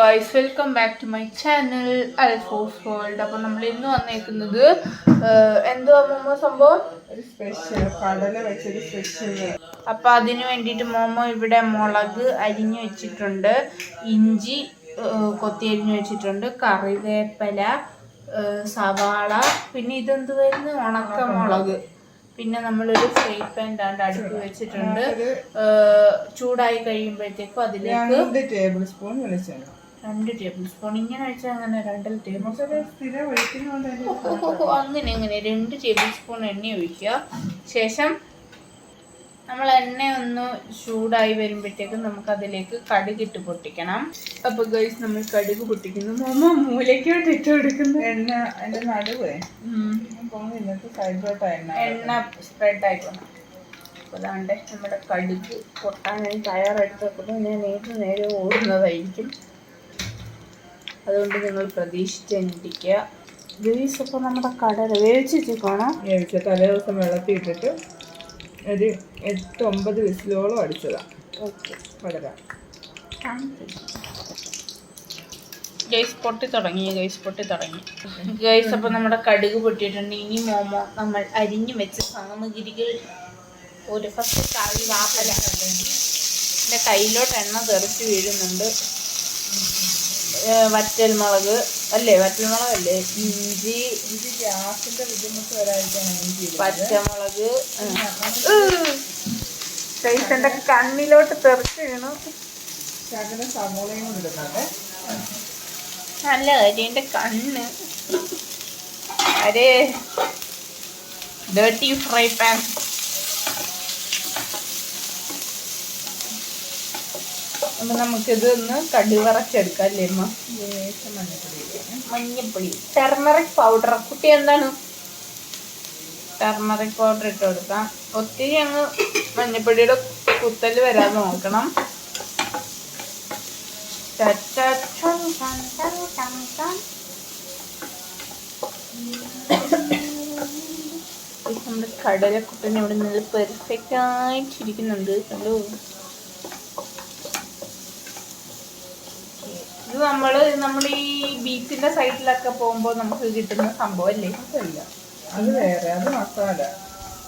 Guys welcome back to my channel Alphons world അപ്പോൾ നമ്മൾ ഇന്ന് വന്നേക്കുന്നത് എന്തോ മോമോ സംഭവം? ഒരു സ്പെഷ്യൽ കടല വെച്ചൊരു സ്പെഷ്യൽ അതിന് വേണ്ടിയിട്ട് മോമോ ഇവിടെ മുളക് അരിഞ്ഞു വെച്ചിട്ടുണ്ട് ഇഞ്ചി കൊത്തി അരിഞ്ഞു വെച്ചിട്ടുണ്ട് കറിവേപ്പില സവാള പിന്നെ ഇതെന്ത് വരുന്നത് ഉണക്കമുളക്. പിന്നെ നമ്മളൊരു ഫ്രൈ പാൻ ദാണ്ട് അടുപ്പ് വെച്ചിട്ടുണ്ട്. ചൂടായി കഴിയുമ്പോഴത്തേക്കും അതിലേക്ക് ടേബിൾ സ്പൂൺ വെളിച്ചെണ്ണ. രണ്ട് ടേബിൾ സ്പൂൺ ഇങ്ങനെ വെച്ചാൽ അങ്ങനെ രണ്ടര ടേബിൾ ഓഹോ അങ്ങനെ അങ്ങനെ. രണ്ട് ടേബിൾ സ്പൂൺ എണ്ണ ഒഴിക്കുക. ശേഷം നമ്മൾ എണ്ണ ഒന്ന് ചൂടായി വരുമ്പോഴത്തേക്കും നമുക്ക് അതിലേക്ക് കടുക് ഇട്ട് പൊട്ടിക്കണം. അപ്പൊ ഗൈസ് നമ്മൾ കടുക് പൊട്ടിക്കുന്നു. മോമ മൂലയ്ക്കോട്ട് ഇട്ട് കൊടുക്കുന്നു. എണ്ണ അതിന്റെ നടുവേ. എണ്ണ സ്പ്രെഡ് ആയിക്കണം അതാണ്ട് നമ്മുടെ കടുക് പൊട്ടാനായി തയ്യാറെടുത്ത് വെക്കുമ്പോൾ ഞാൻ നേരിട്ട് നേരെ ഓടുന്നതായിരിക്കും. അതുകൊണ്ട് നിങ്ങൾ പ്രതീക്ഷിച്ചിരിക്കുക ഗ്രീസ് ഒക്കെ നമ്മുടെ കടല വേവിച്ച് വെച്ചേക്കണോ വേവിച്ച തലേ ദിവസം വെള്ളത്തിൽ ഇട്ടിട്ട് ഒരു എട്ട് ഒമ്പത് വിസിലോളം അടിച്ചതാണ് ഓക്കെ. കടല. ഗൈസ് പൊട്ടി തുടങ്ങി ഗൈസ് പൊട്ടി തുടങ്ങി. ഗൈസ് അപ്പോൾ നമ്മുടെ കടുക് പൊട്ടിയിട്ടുണ്ട്. ഇനി മോമോ നമ്മൾ അരിഞ്ഞു വെച്ച സാമഗ്രികൾ ഒരു ഫസ്റ്റ് കറി വാപ്പലാണ് എന്റെ കയ്യിലോട്ട് എണ്ണ തെറിച്ച് വീഴുന്നുണ്ട്. വറ്റൽമുളക് അല്ലേ? വറ്റൽമുളകല്ലേ ഇഞ്ചി. ഇഞ്ചി ഗ്യാസിന്റെ ബുദ്ധിമുട്ട് വരാതിരിക്കാണ് ഇഞ്ചി. പച്ചമുളക്. എന്റെ കണ്ണിലോട്ട് തെറിച്ച് വീണു. ശകലം സവോളയും കൂടി ഇടുന്നുണ്ട് നല്ല കാര്യം എന്റെ കണ്ണ്. അരേ ഡേർട്ടി ഫ്രൈ പാൻ അപ്പൊ നമുക്കിത് ഒന്ന് കടുവറച്ചെടുക്കാം അല്ലേ അമ്മ ലേശം മഞ്ഞപ്പൊടി. ടെർമറിക് പൗഡർ കുട്ടി എന്താണ്? ടെർമറിക് പൗഡർ ഇട്ട് കൊടുക്കാം. ഒത്തിരി അങ്ങ് മഞ്ഞപ്പൊടിയുടെ കുത്തൽ വരാതെ നോക്കണം. നമ്മുടെ കടലക്കുട്ടൻ ഇവിടെ നല്ല പെർഫെക്റ്റ് ആയിട്ടിരിക്കുന്നുണ്ട്. കണ്ടോ ഇത് നമ്മൾ നമ്മൾ ഈ ബീച്ചിന്റെ സൈഡിലൊക്കെ പോകുമ്പോൾ നമുക്ക് കിട്ടുന്ന സംഭവം അല്ലേ അതല്ല. അത് വേറെ അത് മസാല.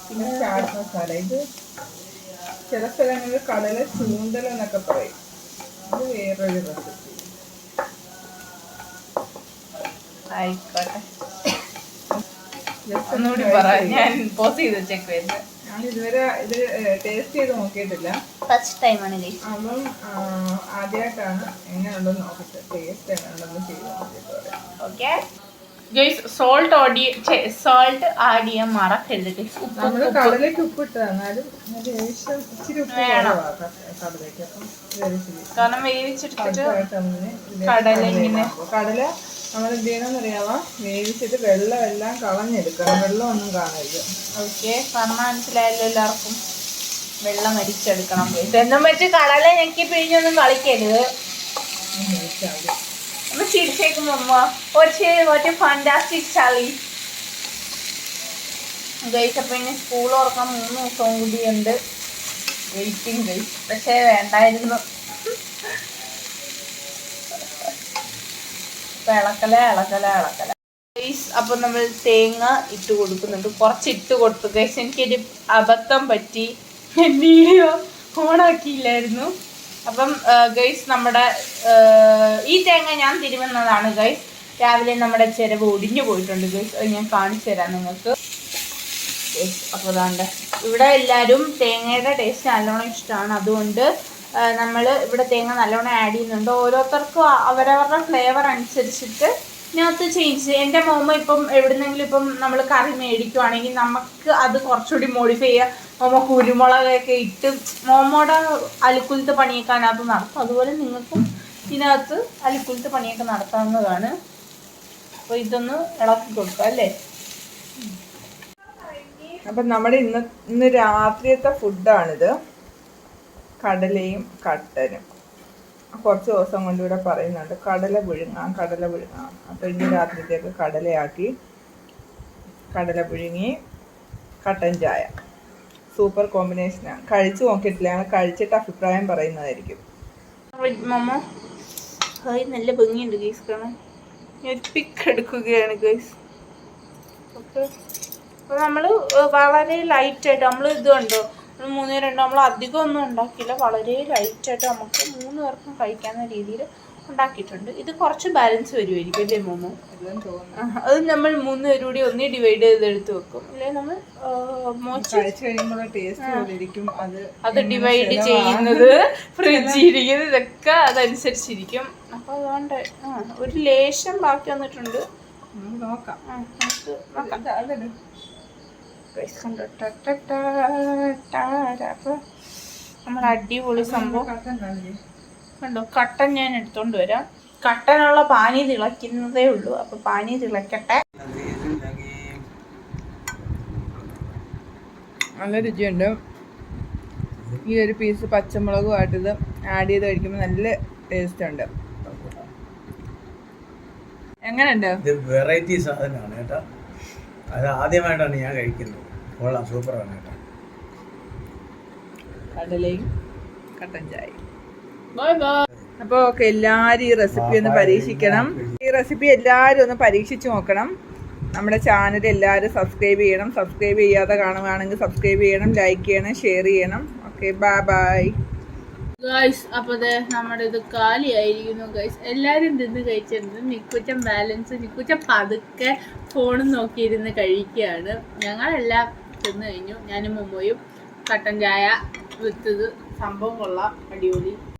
പിന്നെ ചാട്ട് മസാല. ഇത് ചില സ്ഥലങ്ങളിൽ കടല ചൂണ്ടൽ എന്നൊക്കെ പറയും. ഇത് വേറൊരു റെസിപ്പി ആയിക്കോട്ടെ. ഒന്നുകൂടി പറ. ഞാൻ പോസ് ചെയ്ത് വെച്ചേക്കുവായിരുന്നു ഞാൻ ഇതുവരെ ഇത് ടേസ്റ്റ് ചെയ്ത് നോക്കിയിട്ടില്ല. ഫസ്റ്റ് ടൈമാണ് ഗൈസ് അപ്പം ആദ്യമായിട്ടാണ് എങ്ങനെയുണ്ടെന്ന് നോക്കട്ടെ. ടേസ്റ്റ് എങ്ങനെയുണ്ടെന്ന് ചെയ്ത് ഓക്കെ ഗൈസ് സോൾട്ട് ഓടി സോൾട്ട് ആഡ് ചെയ്യാൻ മറക്കരുത് കടലയ്ക്ക് ഉപ്പിട്ട് very കാരണം വേവിച്ചെടുത്തിട്ട് കടല ഇങ്ങനെ. കടല നമ്മൾ എന്ത് ചെയ്യണമെന്ന് അറിയാമോ വേവിച്ചിട്ട് വെള്ളം എല്ലാം കളഞ്ഞെടുക്കണം. വെള്ളം ഒന്നും കാണരുത്. ഓക്കെ പറഞ്ഞാൽ മനസ്സിലായല്ലോ എല്ലാവർക്കും. വെള്ളം അരിച്ചെടുക്കണം എന്നും വെച്ച് കടല ഞെക്കി പിഴിഞ്ഞൊന്നും കളിക്കരുത്. ഒന്ന് ചിരിച്ചേക്കും അമ്മ ഒരു ഒരു ഫാന്റാസ്റ്റിക് ചളി. ഗൈസ് അപ്പം ഇനി സ്കൂൾ തുറക്കാൻ മൂന്ന് ദിവസവും കൂടി ഉണ്ട് വെയിറ്റിംഗ് ഗൈസ് പക്ഷേ വേണ്ടായിരുന്നു. ഇളക്കല ഇളക്കല ഇളക്കല. ഗൈസ് അപ്പം നമ്മൾ തേങ്ങ ഇട്ട് കൊടുക്കുന്നുണ്ട്. കുറച്ച് ഇട്ട് കൊടുത്തു. ഗൈസ് എനിക്കൊരു അബദ്ധം പറ്റി. വീഡിയോ ഓണാക്കിയില്ലായിരുന്നു. അപ്പം ഗൈസ് നമ്മുടെ ഈ തേങ്ങ ഞാൻ തിരുവുന്നതാണ് ഗൈസ് രാവിലെ നമ്മുടെ ചിരവ് ഒടിഞ്ഞു പോയിട്ടുണ്ട് ഗൈസ് അത് ഞാൻ കാണിച്ചു തരാം നിങ്ങൾക്ക്. അപ്പോൾ അതാണ്ട് ഇവിടെ എല്ലാവരും തേങ്ങയുടെ ടേസ്റ്റ് നല്ലോണം ഇഷ്ടമാണ് അതുകൊണ്ട് നമ്മൾ ഇവിടെ തേങ്ങ നല്ലോണം ആഡ് ചെയ്യുന്നുണ്ട്. ഓരോരുത്തർക്കും അവരവരുടെ ഫ്ലേവർ അനുസരിച്ചിട്ട് ഇതിനകത്ത് ചേഞ്ച് എന്റെ മോമ ഇപ്പം എവിടുന്നെങ്കിലും ഇപ്പം നമ്മൾ കറി മേടിക്കുവാണെങ്കിൽ നമുക്ക് അത് കുറച്ചുകൂടി മോഡിഫൈ ചെയ്യുക മോമ കുരുമുളകൊക്കെ ഇട്ട് മോമോടെ അലുക്കുലത്തെ പണിയൊക്കെ അതിനകത്ത് നടത്തും. അതുപോലെ നിങ്ങൾക്കും ഇതിനകത്ത് അലുക്കുലത്തെ പണിയൊക്കെ നടത്താവുന്നതാണ്. അപ്പോൾ ഇതൊന്ന് ഇളക്കി കൊടുക്കുക അല്ലേ? അപ്പം നമ്മുടെ ഇന്ന് ഇന്ന് രാത്രിയത്തെ ഫുഡാണിത്. കടലയും കട്ടനും. കുറച്ച് ദിവസം കൊണ്ട് ഇവിടെ പറയുന്നുണ്ട്. കടല പുഴുങ്ങാം കടല പുഴുങ്ങാം. അപ്പോൾ ഇന്ന് രാത്രിത്തേക്ക് കടലയാക്കി കടല പുഴുങ്ങി കട്ടൻ ചായ. സൂപ്പർ കോമ്പിനേഷനാണ് കഴിച്ചു നോക്കിയിട്ടില്ല. ഞങ്ങൾ കഴിച്ചിട്ട് അഭിപ്രായം പറയുന്നതായിരിക്കും. മോമോ ഹായ് നല്ല ഭംഗിയുണ്ട് ഗൈസ് കാണാൻ. ഞാൻ പിക്ക് എടുക്കുകയാണ് ഗൈസ് ഓക്കെ. അപ്പോൾ നമ്മൾ വളരെ ലൈറ്റായിട്ട് നമ്മൾ ഇത് കണ്ടോ? മൂന്നേ മൂന്ന് രണ്ടോ നമ്മൾ അധികം ഒന്നും ഉണ്ടാക്കിയില്ല. വളരെ ലൈറ്റായിട്ട് നമുക്ക് മൂന്ന് പേർക്കും കഴിക്കാവുന്ന രീതിയിൽ ഉണ്ടാക്കിയിട്ടുണ്ട് ഇത് കുറച്ച് ബാലൻസ് വരുമായിരിക്കും അല്ലേ മോമോ അത് നമ്മൾ മൂന്ന് പേരും കൂടി ഒന്നേ ഡിവൈഡ് ചെയ്ത് എടുത്ത് വെക്കും അല്ലെ നമ്മൾ അത് ഡിവൈഡ് ചെയ്യുന്നത് ഫ്രിഡ്ജിൽ ഇരിക്കുന്നത് ഇതൊക്കെ അതനുസരിച്ചിരിക്കും അപ്പൊ അതുകൊണ്ട് ഒരു ലേശം ബാക്കി വന്നിട്ടുണ്ട് നോക്കാം നമ്മുടെ അടിപൊളി സംഭവം? കണ്ടോ? കട്ടൻ ഞാൻ എടുത്തോണ്ട് വരാം. കട്ടനുള്ള പാനി തിളയ്ക്കുന്നതേ ഉള്ളൂ. അപ്പൊ പാനി തിളക്കട്ടെ നല്ല രുചിയുണ്ട്. ഈ ഒരു പീസ് പച്ചമുളകും ഇത് ആഡ് ചെയ്ത് കഴിക്കുമ്പോൾ നല്ല ടേസ്റ്റ് ഉണ്ട്. എങ്ങനെയുണ്ട്? ഇത് വെറൈറ്റി സാധനമാണ് കേട്ടോ. അത് ആദ്യമായിട്ടാണ് ഞാൻ കഴിക്കുന്നത്. കൊള്ളാം സൂപ്പറാണ് കേട്ടോ. കടലയും കട്ടൻ ചായ ബൈ ബൈ അപ്പോൾ ഓക്കെ എല്ലാവരും ഈ റെസിപ്പി ഒന്ന് പരീക്ഷിക്കണം. ഈ റെസിപ്പി എല്ലാരും ഒന്ന് പരീക്ഷിച്ച് നോക്കണം. നമ്മുടെ ചാനൽ എല്ലാവരും സബ്സ്ക്രൈബ് ചെയ്യണം. സബ്സ്ക്രൈബ് ചെയ്യാതെ കാണുകയാണെങ്കിൽ സബ്സ്ക്രൈബ് ചെയ്യണം ലൈക്ക് ചെയ്യണം ഷെയർ ചെയ്യണം. ഓക്കെ ബൈ ബൈ ഗൈസ് അപ്പൊ ദേ നമ്മുടെ ഇത് കാലിയായിരിക്കുന്നു ഗൈസ് എല്ലാരും തിന്ന് കഴിച്ചിരുന്നു നിക്കുറ്റം ബാലൻസ് നിക്കുറ്റം പതുക്കെ ഫോണും നോക്കിയിരുന്ന് കഴിക്കുകയാണ്. ഞങ്ങളെല്ലാം തിന്നു കഴിഞ്ഞു. ഞാനും മുമ്പോയും കട്ടൻ ചായ വിത്തത്. സംഭവം കൊള്ളാം. അടിപൊളി.